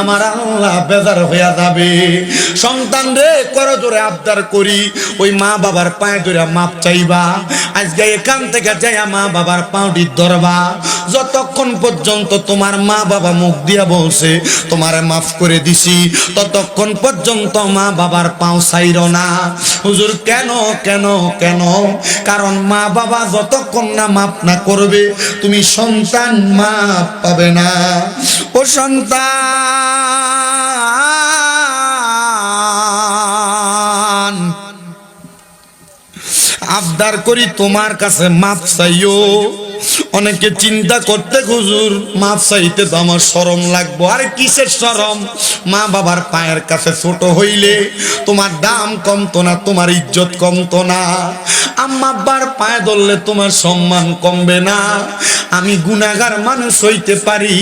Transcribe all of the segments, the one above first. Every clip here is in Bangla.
আমার আল্লাহ বেজার হইয়া যাবে। সন্তান রে, করো জোরে আবদার করি। ওই মা বাবার পায়ে ধরে মাপ চাইবা। আজকে এখান থেকে যাইয়া মা বাবার পাউটি ধরবা। যতক্ষণ পর্যন্ত তোমার মা বাবা মুখ দিয়া বলছে, তোমারে মাফ করে দিছি, ততক্ষণ পর্যন্ত মা বাবার পাও চাইর না। হুজুর, কেন কেন কেন? কারণ মা বাবা যতক্ষণ না মাপ না করবে, তুমি সন্তান মাপ পাবে না। ও সন্তান! আবদার করি তোমার কাছে মাপ চাইও। অনেকে চিন্তা করতে, হুজুর, মাপ চাইতে তো আমার সরম লাগবো। আরে কিসের সরম মা বাবার পায়ের কাছে ছোট হইলে তোমার দাম কমতো না, তোমার ইজ্জত কমতো না। আম্মা পায়ে ধরলে তোমার সম্মান কমবে না। আমি গুনাগার মানুষ হইতে পারি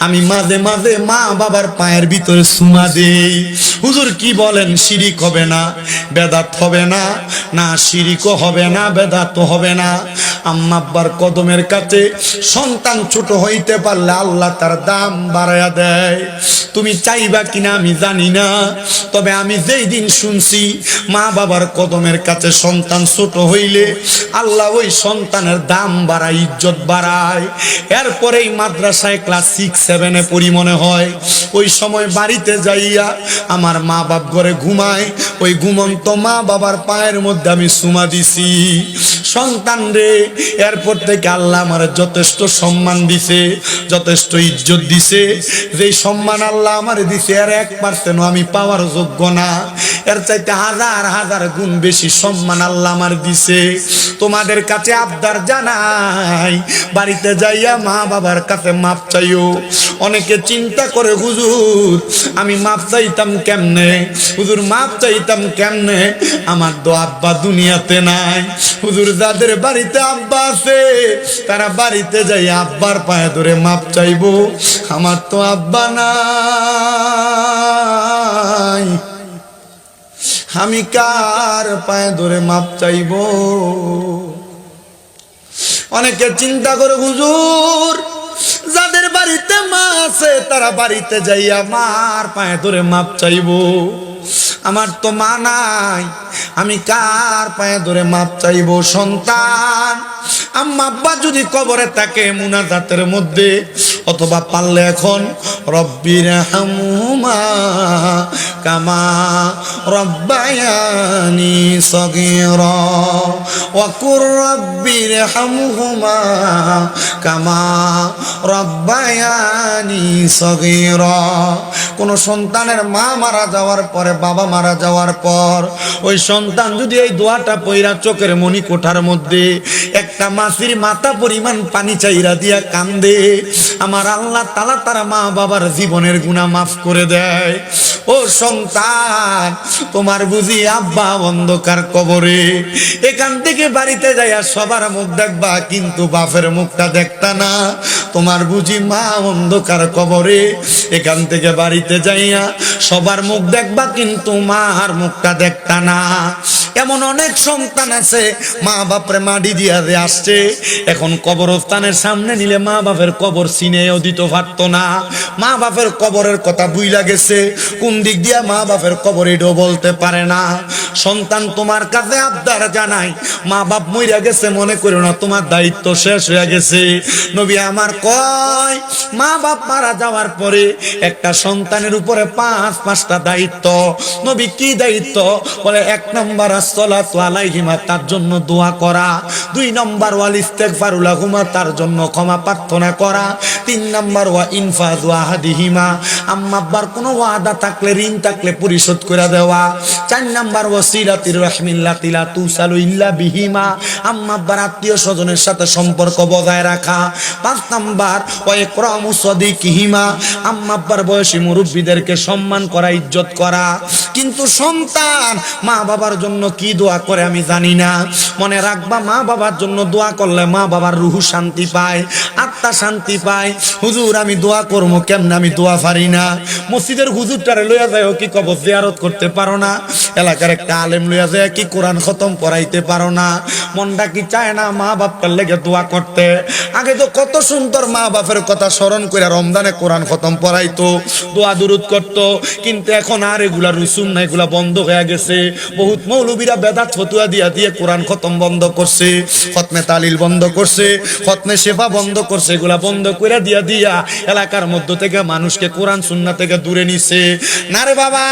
আমি মাঝে মাঝে মা বাবার পায়ের ভিতরে সুমা দেই। হুজুর কি বলেন, শিরিক হবে না, বেদাত হবে না না শিরিকও হবে না বেদাত হবে না। আম্মা আব্বার কদমের কাছে সন্তান ছোট হইতে পারলে আল্লাহ তার দাম বাড়াইয়া দেয়। তুমি চাইবা কিনা আমি জানি না, তবে আমি যেই দিন শুনছি মা বাবার কদমের কাছে সন্তান ছোট হইলে আল্লাহ ওই সন্তানের দাম বাড়ায়, ইজ্জত বাড়ায়। এরপরেই মাদ্রাসায় ক্লাস সিক্স সেভেনে পড়ি মনে হয়। ওই সময় বাড়িতে যাইয়া আমার মা বাপ ঘরে ঘুমায়, ওই ঘুমন্ত মা বাবার পায়ের মধ্যে আমি সুমা দিছি। সন্তান রে এরপর থেকে আল্লাহ আমার যথেষ্ট সম্মান দিছে, যথেষ্ট ইজ্জত দিছে। যে সম্মান আল্লাহ আমার দিছে, এর এক পার্সেন্ট আমি পাওয়ার যোগ্য না। এর চাইতে হাজার হাজার গুণ বেশি সম্মান আল্লাহ আমার দিছে। তোমাদের কাছে আবদার জানাই, বাড়িতে যাইয়া মা বাবার কাছে মাপ চাইও। অনেকে চিন্তা করে, হুজুর, আমি মাপ চাইতাম কেমনে? হুজুর, মাপ চাইতাম কেমনে? আমার তো আব্বা দুনিয়াতে নাই। হুজুর, যাদের বাড়িতে আব্বা আছে, তারা বাড়িতে যাই আব্বার পায়ে ধরে মাপ আমার তো আব্বা নাই। আমি কার পায়ে ধরে মাপ চাইব? অনেকে চিন্তা করে, হুজুর, যাদের বাড়িতে মা আছে, তারা বাড়িতে যাইয়া মার পায়ে ধরে মাপ চাইব। আমার তো মা নাই আমি কার পায়ে ধরে মাপ চাইব সন্তান? আম্মা আব্বা যদি কবরে থাকে মুনাজাতের মধ্যে অথবা পারলে এখন রব্বির হামুমা কামা রব্বায়ানি সগীরা ওয়াকুর রব্বির হামহুমা কামা রব্বায়ানি সগীরা। কোন সন্তানের মা মারা যাওয়ার পরে, বাবা মারা যাওয়ার পর, ওই সন্তান যদি এই দোয়াটা পইরা চোখের মনি কোঠার মধ্যে একটা মাসির মাথা পরিমাণ পানি চাইরা দিয়া কান্দে আমার আল্লাহ তালা তারা মা বাবার জীবনের গুণা মাফ করে দেয়। ও সন্তান, তোমার বুঝি আব্বা অন্ধকার কবরে, এখান থেকে বাড়িতে যাইয়া সবার মুখ দেখবা, কিন্তু বাপের মুখটা দেখতা না। তোমার বুঝি মা অন্ধকার কবরে, এখান থেকে বাড়িতে যাইয়া সবার মুখ দেখবা, কিন্তু মার মুখটা দেখতা না। এমন অনেক সন্তান আছে, মা বাপরে মাটি দিয়া আসছে। এখন কবরস্থানের সামনে নিলে মা বাপের কবর চিনেও দিতে পারতো না। মা বাপের কবরের কথা বুইলা গেছে, কোন দিক দিয়া মা বাপের কবর এটাও বলতে পারে না। সন্তান তোমার কাছে আবদার জানাই মা বাপ মইরা গেছে, মনে করো না তোমার দায়িত্ব শেষ হয়ে গেছে। নবী আমার কয়, মা বাপ মারা যাওয়ার পরে একটা সন্তানের উপরে পাঁচ, পাঁচটা দায়িত্ব। নবী কি দায়িত্ব? বলে, এক নম্বর আসসালাতু তার জন্য দোয়া করা। দুই নম্বর, ওয়াল ইস্তেগফারুলাহুমা তার জন্য ক্ষমা প্রার্থনা করা। তিন নম্বর, ওয়া ইনফাজু আব্বার কোনো ওয়াদা থাকলে, ঋণ থাকলে পরিশোধ করে দেওয়া। চার নম্বর রাহমিল্লাতিলা তুসালু ইল্লা বিহিমা আত্মীয় স্বজনের সাথে সম্পর্ক বজায় রাখা। পাঁচ নাম্বার, ওয়া ইকরামু সাদিকিহিমা, আম্মা আব্বার বয়সী মুরব্বীদেরকে সম্মান করা, ইজ্জত করা। কিন্তু সন্তান মা বাবার জন্য কি দোয়া করে আমি জানি না। মনে রাখবা, মা বাবার জন্য দোয়া করলে মা বাবার রুহু শান্তি পায়, আত্মা শান্তি পায়। হুজুর, আমি দোয়া করব, কেমনে আমি দোয়া পারি না? মসজিদের হুজুরটারে লইয়া যায় কি কবর জিয়ারত করতে পারো না? এলাকার একটা আলেম লইয়া যায় কি কোরআন খতম পড়াইতে পারো না? মনটা কি চায় না মা বাপটার লেগে দোয়া করতে? আগে তো কত সুন্দর মা বাপের কথা স্মরণ করে রমজানে কোরআন খতম পড়াইতো, দোয়া দুরুদ করতো। কিন্তু এখন আর এগুলা রুসুম না, এগুলা বন্ধ হয়ে গেছে। বহুত মৌলবীরা বেদাত ফতুয়া দিয়া দিয়ে কোরআন খতম বন্ধ করছে খতমে তালিল বন্ধ করছে খতমে সেবা বন্ধ করছে, এগুলা বন্ধ করে দিয়া দিয়া এলাকার মধ্য থেকে মানুষকে কোরআন সুন্না থেকে দূরে নিছে। না রে বাবা,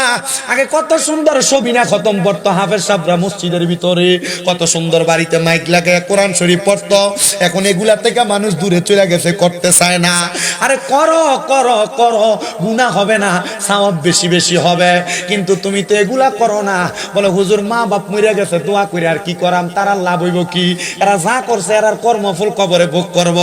আগে কত সুন্দর সবিনা খতম পড়তো হাফেজ সাবরা মসজিদের ভিতরে, কত সুন্দর বাড়িতে মাইক লাগে কোরআন শরীফ পড়তো, এখন এগুলা থেকে মানুষ দূরে চলে গেছে, করতে চায় না। আরে করো করো করো গুণা হবে না, সাওয়াব বেশি বেশি হবে, কিন্তু তুমি তো এগুলা করো না। বলে, হুজুর মা বাপ মরে গেছে, দোয়া করে আর কি করাম? তারা লাভ হইব কি? এরা যা করছে এরার কর্মফল কবরে ভোগ করব।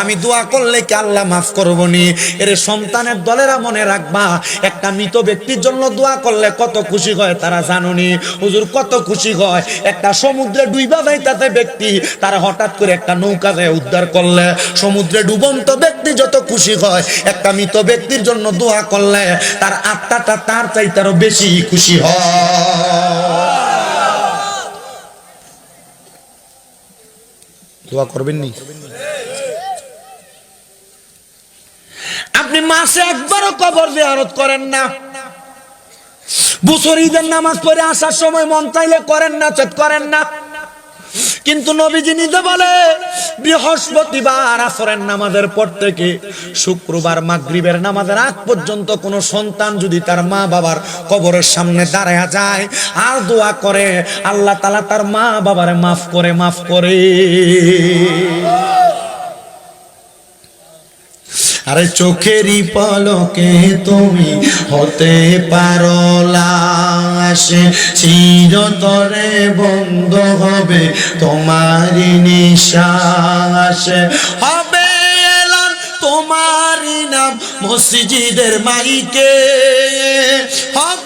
আমি দোয়া করলে কি আল্লাহ মাফ করব নি এর সন্তানের দলেরা মনে রাখবা, একটা মৃত ব্যক্তির জন্য দোয়া করলে কত খুশি হয় তারা জানুনি। হুজুর, কত খুশি হয়। একটা সমুদ্রে ডুইবা যায় তাতে ব্যক্তি, তারা হঠাৎ করে একটা নৌকা যায় উদ্ধার করলে। সমুদ্রে ডুবন্ত ব্যক্তি যত খুশি হয়, একটা মৃত ব্যক্তির জন্য দোয়া করলে তার আত্মাটা তার চাইতে আরও বেশি খুশি হয়। দোয়া করবেন নি আপনি মাসে একবারও কবর জিয়ারত করেন না। বছর ঈদের নামাজ পড়ে আসার সময় মন চাইলে করেন না চেত করেন না। কিন্তু নবীজি নিজে বলে, বৃহস্পতিবার আসরের নামাজের পর থেকে শুক্রবার মাগরিবের নামাজের আগ পর্যন্ত কোনো সন্তান যদি তার মা বাবার কবরের সামনে দাঁড়ায় যায়, আর দোয়া করে, আল্লাহ তালা তার মা বাবারে মাফ করে মাফ করে। আরে চোখেরই পলকে তুমি হতে পারো চিরতরে বন্ধ হবে তোমারই নিশ্বাস। হবে এলান তোমারই নাম মসজিদের মাইকে। হবে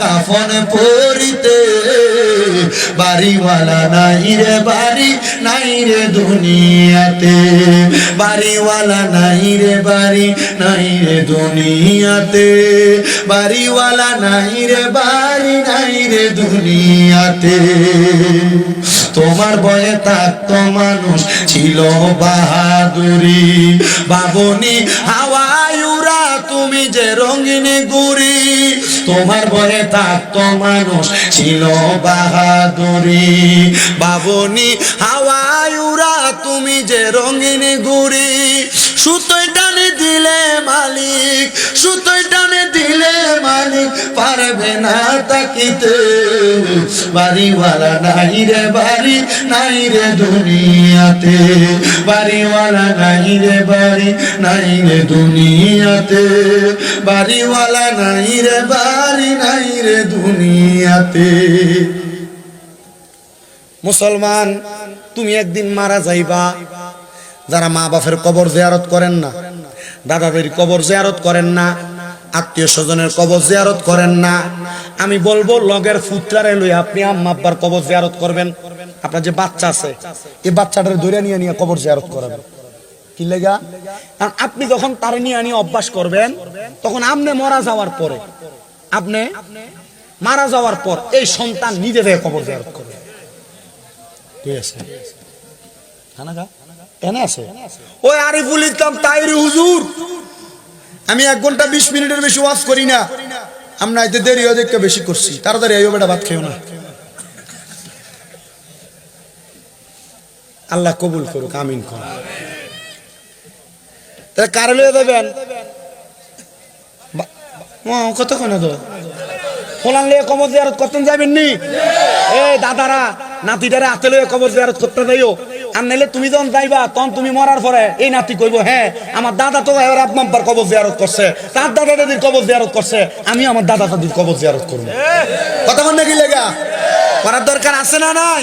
কাফন পরিতে বাড়িওয়ালা নাই রে বাড়ি, নাই রে দুনিয়াতে। বাড়িওয়ালা নাই রে বাড়ি, নাই রে দুনিয়াতে। বাড়িওয়ালা নাই রে বাড়ি, নাই রে দুনিয়াতে। তোমার বয়ে থাকতো মানুষ ছিল বাহাদুরি। বাবনি হাওয়ায়ুরা তুমি যে রঙিন গুড়ি। তোমার বয়ে থাকত মানুষ ছিল বাহাদুরি। বাবনি, হাওয়ায় উড়া, তুমি যে রঙিন গুড়ি সুতোই টানে দিলে মালিক সুতোই দিলে মালিক পারবে না তাকিতে। বাড়িওয়ালা নাই রে, বাড়ি নাই রে দুনিয়াতে। বাড়িওয়ালা নাই রে, বাড়ি নাই রে দুনিয়াতে। বাড়িওয়ালা নাই রে, বাড়ি নাই রে দুনিয়াতে। মুসলমান, তুমি একদিন মারা যাইবা। যারা মা বাপের কবর জিয়ারত করেন না দাদা দাদির কবর জিয়ারত করেন না আত্মীয় স্বজনের কবর জিয়ারত করেন না। আমি বলব, লগের ফুটরারে লই আপনি আম্মা আব্বার কবর জিয়ারত করবেন। আপনার যে বাচ্চা আছে, এই বাচ্চাটারে ধরে নিয়ে নিয়ে কবর জিয়ারত করাবেন কি লেগা? কারণ আপনি যখন তার নিয়ে নিয়ে অভ্যাস করবেন, তখন আপনি মারা যাওয়ার পরে, আপনি মারা যাওয়ার পর এই সন্তান নিজে থেকে কবর জিয়ারত করবে। ঠিক আছে? খানা খা এনে আছে? ওই আরিফুল ইসলাম তাইরি হুজুর আমি এক ঘণ্টা বিশ মিনিটের বেশি ওয়াজ করি না। আমরা এতে দেরি দেখতে বেশি করছি। তাড়াতাড়ি আইও বেটা, ভাত খেও না। আল্লাহ কবুল করুক, আমিন কর তাহলে কারে লয়ে দেবেন কতক্ষণ তো? ফলান লিয়ে কবর জিয়ারত করতেন যাবেন নি এই দাদারা, নাতিটারে হাতে লয়ে কবর জিয়ারত করতে যাইও। আর নাইলে তুমি যখন যাইবা তখন তুমি মরার পরে এই নাতি কইব হ্যাঁ আমার দাদা তো এবার আব্বাম্পার কবর জিয়ারত করছে। তার দাদা দাদির কবর জিয়ারত করছে। আমি আমার দাদা দাদির কবর জিয়ারত করব। কথা বল নাকি লেগা? করার দরকার আছে না নাই?